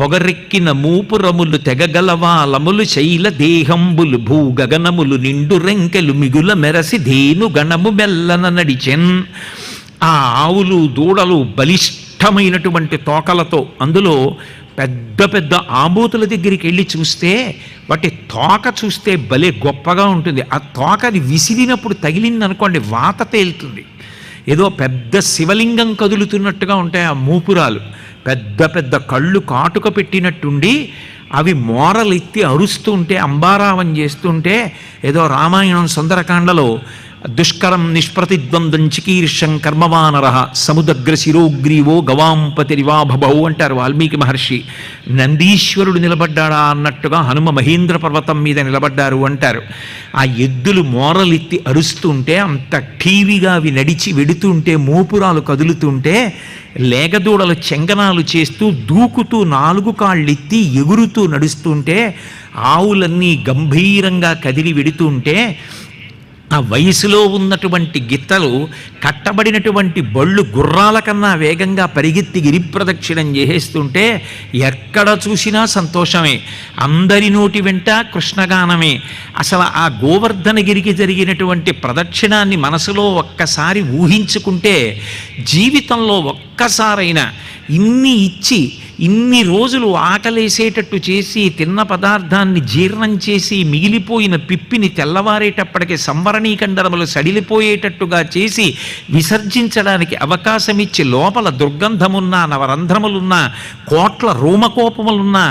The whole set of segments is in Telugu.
పొగరెక్కిన మూపురములు తెగగలవాలములు శైల దేహంబులు భూగగనములు నిండు రెంకెలు మిగుల మెరసి ధేను గణము మెల్లన నడిచెన్. ఆ ఆవులు దూడలు బలిష్టమైనటువంటి తోకలతో అందులో పెద్ద పెద్ద ఆంబూతుల దగ్గరికి వెళ్ళి చూస్తే వాటి తోక చూస్తే భలే గొప్పగా ఉంటుంది. ఆ తోక అది విసిరినప్పుడు తగిలింది అనుకోండి వాత తేలుతుంది. ఏదో పెద్ద శివలింగం కదులుతున్నట్టుగా ఉంటాయి ఆ మూపురాలు. పెద్ద పెద్ద కళ్ళు కాటుక పెట్టినట్టుండి అవి మోరలెత్తి అరుస్తుంటే అంబారావం చేస్తుంటే ఏదో రామాయణం సుందరకాండలో దుష్కరం నిష్ప్రతిద్వందం చికీర్షం కర్మవానర సముదగ్ర శిరోగ్రీవో గవాంపతిరివా భబౌ అంటారు వాల్మీకి మహర్షి. నందీశ్వరుడు నిలబడ్డాడా అన్నట్టుగా హనుమ మహేంద్ర పర్వతం మీద నిలబడ్డారు అంటారు. ఆ ఎద్దులు మోరలెత్తి అరుస్తుంటే అంత ఠీవిగా అవి నడిచి వెడుతుంటే మోపురాలు కదులుతుంటే లేగదూడలు చెంగనాలు చేస్తూ దూకుతూ నాలుగు కాళ్ళెత్తి ఎగురుతూ నడుస్తుంటే ఆవులన్నీ గంభీరంగా కదిలి వెడుతుంటే ఆ వయసులో ఉన్నటువంటి గిత్తలు కట్టబడినటువంటి బళ్ళు గుర్రాల కన్నా వేగంగా పరిగెత్తి గిరి ప్రదక్షిణం చేసేస్తుంటే ఎక్కడ చూసినా సంతోషమే. అందరి నోటి వెంట కృష్ణగానమే. అసలు ఆ గోవర్ధనగిరికి జరిగినటువంటి ప్రదక్షిణాన్ని మనసులో ఒక్కసారి ఊహించుకుంటే జీవితంలో ఒక్కసారైనా ఇన్ని ఇచ్చి ఇన్ని రోజులు ఆకలేసేటట్టు చేసి తిన్న పదార్థాన్ని జీర్ణం చేసి మిగిలిపోయిన పిప్పిని తెల్లవారేటప్పటికి సంవరణీకండరములు సడిలిపోయేటట్టుగా చేసి విసర్జించడానికి అవకాశం ఇచ్చి లోపల దుర్గంధమున్నా నవరంధ్రములున్నా కోట్ల రోమకోపములున్నా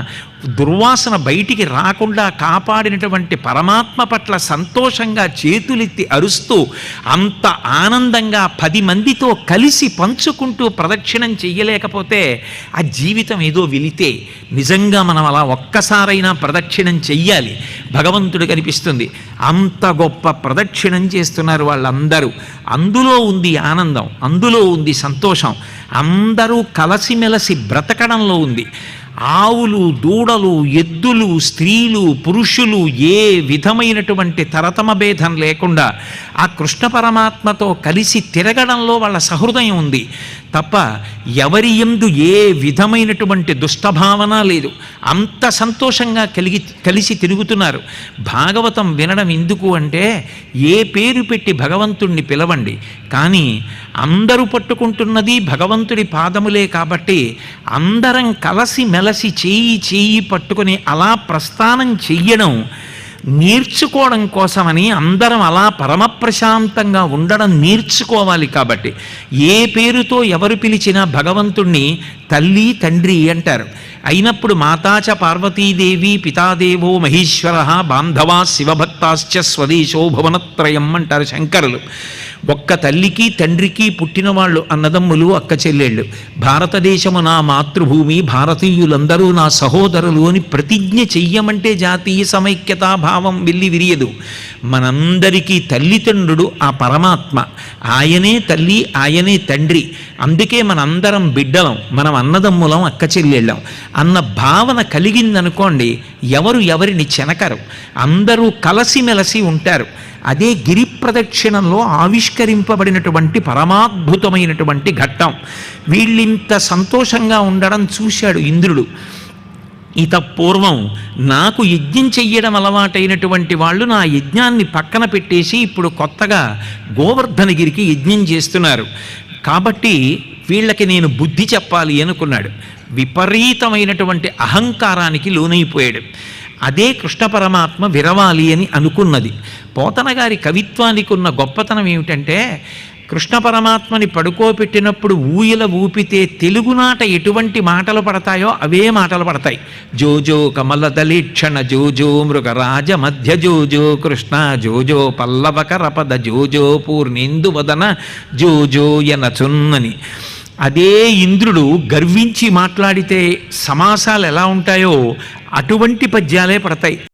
దుర్వాసన బయటికి రాకుండా కాపాడినటువంటి పరమాత్మ పట్ల సంతోషంగా చేతులెత్తి అరుస్తూ అంత ఆనందంగా పది మందితో కలిసి పంచుకుంటూ ప్రదక్షిణం చెయ్యలేకపోతే ఆ జీవితం ఏదో వెలితే నిజంగా మనం అలా ఒక్కసారైనా ప్రదక్షిణం చెయ్యాలి. భగవంతుడు కనిపిస్తుంది. అంత గొప్ప ప్రదక్షిణం చేస్తున్నారు వాళ్ళందరూ. అందులో ఉంది ఆనందం అందులో ఉంది సంతోషం. అందరూ కలసిమెలసి బ్రతకడంలో ఉంది. ఆవులు దూడలు ఎద్దులు స్త్రీలు పురుషులు ఏ విధమైనటువంటి తరతమ భేదం లేకుండా ఆ కృష్ణ పరమాత్మతో కలిసి తిరగడంలో వాళ్ళ సహృదయం ఉంది. తప్ప ఎవరి ఎందు ఏ విధమైనటువంటి దుష్టభావన లేదు. అంత సంతోషంగా కలిగి కలిసి తిరుగుతున్నారు. భాగవతం వినడం ఎందుకు అంటే ఏ పేరు పెట్టి భగవంతుణ్ణి పిలవండి. కానీ అందరూ పట్టుకుంటున్నది భగవంతుడి పాదములే కాబట్టి అందరం కలసి మెలసి చేయి చేయి పట్టుకొని అలా ప్రస్థానం చెయ్యడం నేర్చుకోవడం కోసమని అందరం అలా పరమ ప్రశాంతంగా ఉండడం నేర్చుకోవాలి కాబట్టి ఏ పేరుతో ఎవరు పిలిచినా భగవంతుణ్ణి తల్లి తండ్రి అంటారు. అయినప్పుడు మాతాచ పార్వతీదేవి పితాదేవో మహేశ్వర బాంధవా శివభక్తాశ్చ స్వదేశో భువనత్రయం అంటారు శంకరులు. ఒక్క తల్లికి తండ్రికి పుట్టిన వాళ్ళు అన్నదమ్ములు అక్క చెల్లెళ్ళు. భారతదేశము నా మాతృభూమి భారతీయులందరూ నా సహోదరులు అని ప్రతిజ్ఞ చెయ్యమంటే జాతీయ సమైక్యతా భావం వెళ్ళి విరియదు. మనందరికీ తల్లిదండ్రుడు ఆ పరమాత్మ. ఆయనే తల్లి ఆయనే తండ్రి. అందుకే మనందరం బిడ్డలం మనం అన్నదమ్ములం అక్క చెల్లెళ్ళం. అన్న భావన కలిగిందనుకోండి ఎవరు ఎవరిని చెనకరు. అందరూ కలసిమెలసి ఉంటారు. అదే గిరి ప్రదక్షిణంలో ఆవిష్కరింపబడినటువంటి పరమాద్భుతమైనటువంటి ఘట్టం. వీళ్ళింత సంతోషంగా ఉండడం చూశాడు ఇంద్రుడు. ఇత పూర్వం నాకు యజ్ఞం చెయ్యడం అలవాటైనటువంటి వాళ్ళు నా యజ్ఞాన్ని పక్కన పెట్టేసి ఇప్పుడు కొత్తగా గోవర్ధనగిరికి యజ్ఞం చేస్తున్నారు. కాబట్టి వీళ్ళకి నేను బుద్ధి చెప్పాలి అనుకున్నాడు. విపరీతమైనటువంటి అహంకారానికి లోనైపోయాడు. అదే కృష్ణ పరమాత్మ విరవాలి అని అనుకున్నది. పోతన గారి కవిత్వానికి ఉన్న గొప్పతనం ఏమిటంటే కృష్ణ పరమాత్మని పడుకోపెట్టినప్పుడు ఊయల ఊపితే తెలుగునాట ఎటువంటి మాటలు పడతాయో అవే మాటలు పడతాయి. జోజో కమలదలీక్షణ జోజో మృగరాజ మధ్య జోజో కృష్ణ జోజో పల్లవకరపద జోజో పూర్ణేందు వదన జోజో ఎనచున్నని అదే ఇంద్రుడు గర్వించి మాట్లాడితే సమాసాలు ఎలా ఉంటాయో అటువంటి పద్యాలే పడతాయి.